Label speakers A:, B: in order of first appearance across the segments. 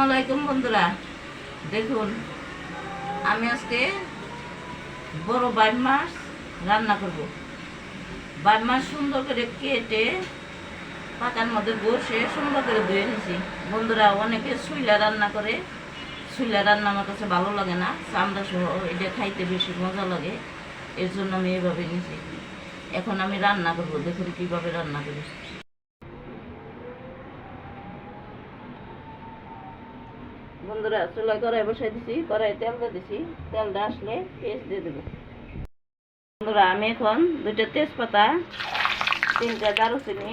A: আসসালামু আলাইকুম, বন্ধুরা। দেখুন, আমি আজকে বড় বাইম মাছ রান্না করব। বাইম মাছ সুন্দর করে কেটে পাকার মধ্যে বসে সুন্দর করে ধুয়ে নিয়েছি বন্ধুরা, অনেকে সুইলা রান্না করে। সুইলা রান্না আমার কাছে ভালো লাগে না। চামড়া সহ এটা খাইতে বেশি মজা লাগে। এর জন্য আমি এভাবে নিয়েছি এখন আমি রান্না করব। দেখুন কীভাবে রান্না করি। বন্ধুরা চুলা কড়াই বসাই দিছি কড়াই তেল দিয়ে দিছি, তেলটা আসলে পেস্ট দিয়ে দেবো। বন্ধুরা, আমি এখন দুইটা তেজপাতা, তিনটা দারুচিনি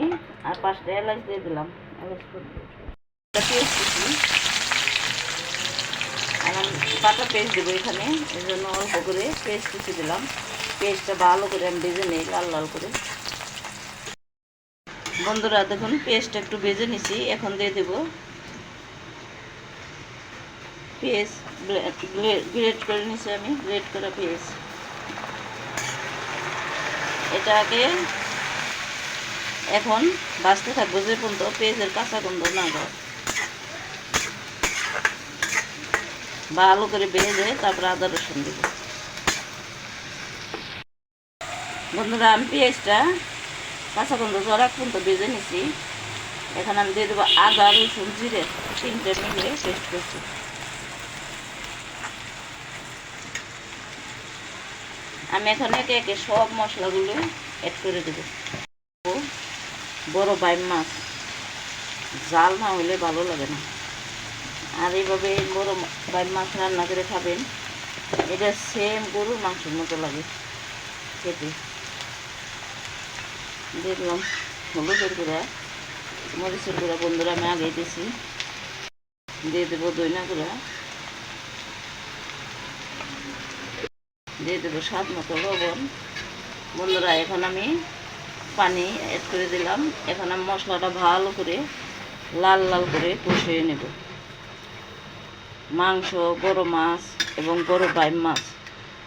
A: আর পাঁচটা এলাচ দিয়ে দিলাম। এলাচ পেস্ট দিছি। আর আমি পাতা পেস্ট দেবো এখানে, এই জন্য অল্প করে পেস্ট দিতে দিলাম। পেস্টটা ভালো করে আমি ভেজে নিই, লাল লাল করে। বন্ধুরা, দেখুন, পেস্টটা একটু ভেজে নিছি, এখন দিয়ে দেবো পেঁয়াজ গ্রেট করে নিছি আমি গ্রেট করা পেঁয়াজ এটাকে এখন বাঁচতে থাকব যে পর্যন্ত পেঁয়াজের কাঁচা গন্ধ না যায় ভালো করে ভেজে তারপরে আদা রসুন দেবো। বন্ধুরা, আমি পেঁয়াজটা কাঁচা গন্ধ জরা পর্যন্ত ভেজে নিছি। এখন আমি দিয়ে দেবো আদা, রসুন, জিরে তিনটে মিলে পেস্ট করছি। আমি এখানে একে একে সব মশলাগুলো অ্যাড করে দেবো। বড় বাইম মাছ। জাল না হলে ভালো লাগে না। আর এইভাবে বড় বাইম মাছ রান্না করে খাবেন, এটা সেম গরুর মাংসের মতো লাগে খেতে। দেখলাম, হলুদের গুঁড়া, মরিচের গুঁড়া বন্ধুরা আমি আগে দিয়েছি। দিয়ে দেবো দইনা গুঁড়া। দিয়ে দেবো স্বাদ মতো লবণ। বন্ধুরা, এখন আমি পানি অ্যাড করে দিলাম। এখন আমি মশলাটা ভালো করে লাল লাল করে কষিয়ে নেব। মাংস, বড় মাছ এবং বড় বাইম মাছ।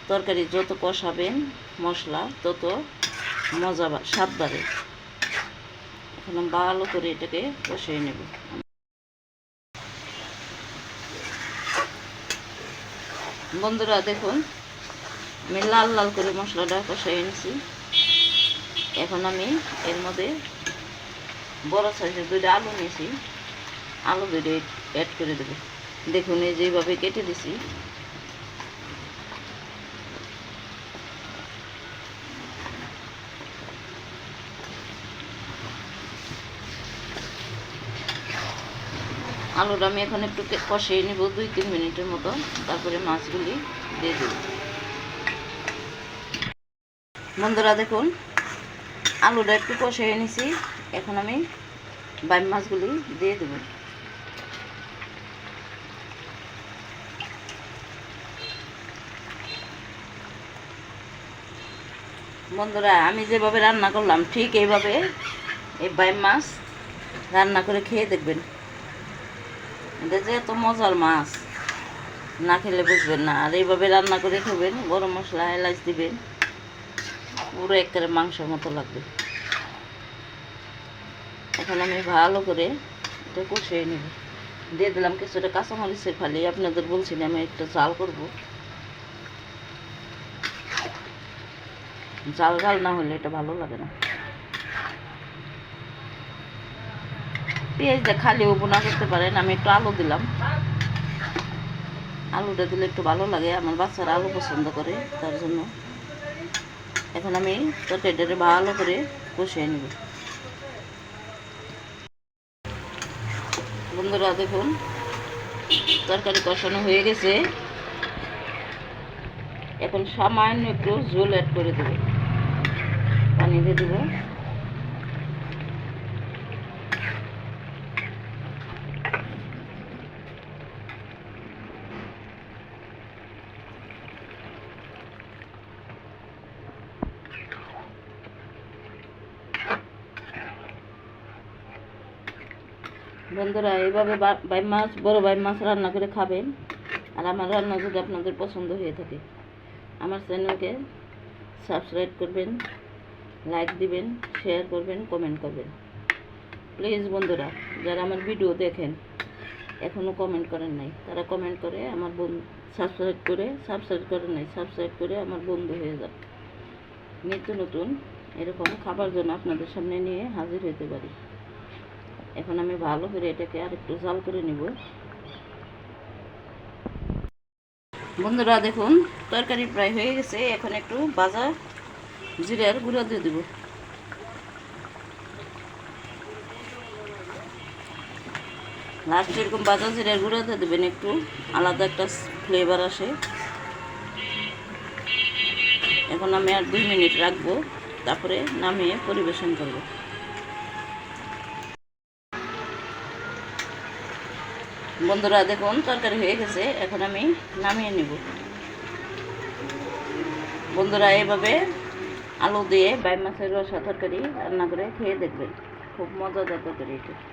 A: তরকারি যত কষাবেন মশলা, তত মজা স্বাদ বাড়ে। এখন আমি ভালো করে এটাকে কষিয়ে নেব। বন্ধুরা, দেখুন আমি লাল লাল করে মশলাটা কষাই এনেছি। এখন আমি এর মধ্যে বড় সাইজের দুইটা আলু নিয়েছি। আলু দুইটা অ্যাড করে দেবো। দেখুন এই যেভাবে কেটে দিছি। আলুটা আমি এখন একটু কষিয়ে নিব, দুই তিন মিনিটের মতো। তারপরে মাছগুলি দিয়ে দেবো। বন্ধুরা দেখুন, আলুটা একটু কষিয়ে নিছি। এখন আমি বাইম মাছগুলি দিয়ে দেবো। বন্ধুরা, আমি যেভাবে রান্না করলাম, ঠিক এইভাবে এই বাইম মাছ রান্না করে খেয়ে দেখবেন। এটা যে এত মজার মাছ, না খেলে বুঝবেন না। আর এইভাবে রান্না করে খাবেন, গরম মশলা, এলাচ দিবেন। পুরো একেবারে মাংসের মতো লাগবে। এখন আমি ভালো করে এটা কষিয়ে নেব। দিয়ে দিলাম কিছুটা কাঁচামরিচের ফালি। আপনাদের বলছিলাম আমি একটু চাল করব। জাল ঝাল না হলে এটা ভালো লাগে না। পেঁয়াজটা খালিও বোনা করতে পারেন, আমি একটু আলু দিলাম। আলুটা দিলে একটু ভালো লাগে, আমার বাচ্চারা আলু পছন্দ করে, তার জন্য। এখন আমি তরকারিটাকে ভালো করে কষিয়ে নেব। বন্ধুরা, দেখুন, তরকারি কষানো হয়ে গেছে। এখন সামান্য একটু জোল অ্যাড করে দেবো। পানি দিয়ে দেবো। বন্ধুরা, এইভাবে বা- বাইম মাছ, বড় বাই মাছ রান্না করে খাবেন। আর আমার রান্না যদি আপনাদের পছন্দ হয়ে থাকে, আমার চ্যানেলকে সাবস্ক্রাইব করবেন, লাইক দিবেন, শেয়ার করবেন, কমেন্ট করবেন। প্লিজ বন্ধুরা, যারা আমার ভিডিও দেখেন এখনও কমেন্ট করেন নাই, তারা কমেন্ট করে আমার বন্ধু, সাবস্ক্রাইব করে, সাবস্ক্রাইব করেন নাই, সাবস্ক্রাইব করে আমার বন্ধু হয়ে যান। নিত্য নতুন এরকম খাবার জন্য আপনাদের সামনে নিয়ে হাজির হতে পারি। এখন আমি ভালো করে এটাকে আর একটু জাল করে নিব। বন্ধুরা দেখুন, তরকারি প্রায় হয়ে গেছে। এখন একটু বাজা জিরার গুঁড়া দিয়ে দেবো। লাস্ট এরকম বাজা জিরার গুঁড়া দিয়ে দেবেন একটু। আলাদা একটা ফ্লেভার আসে। এখন আমি আর দুই মিনিট রাখব। তারপরে নামিয়ে পরিবেশন করব। বন্ধুরা, দেখুন, তরকারি হয়ে গেছে, এখন আমি নামিয়ে নিব। বন্ধুরা, এভাবে আলু দিয়ে বাই মাছের রসা তরকারি রান্না করে খেয়ে দেখবেন। খুব মজাদার তরকারি এটা।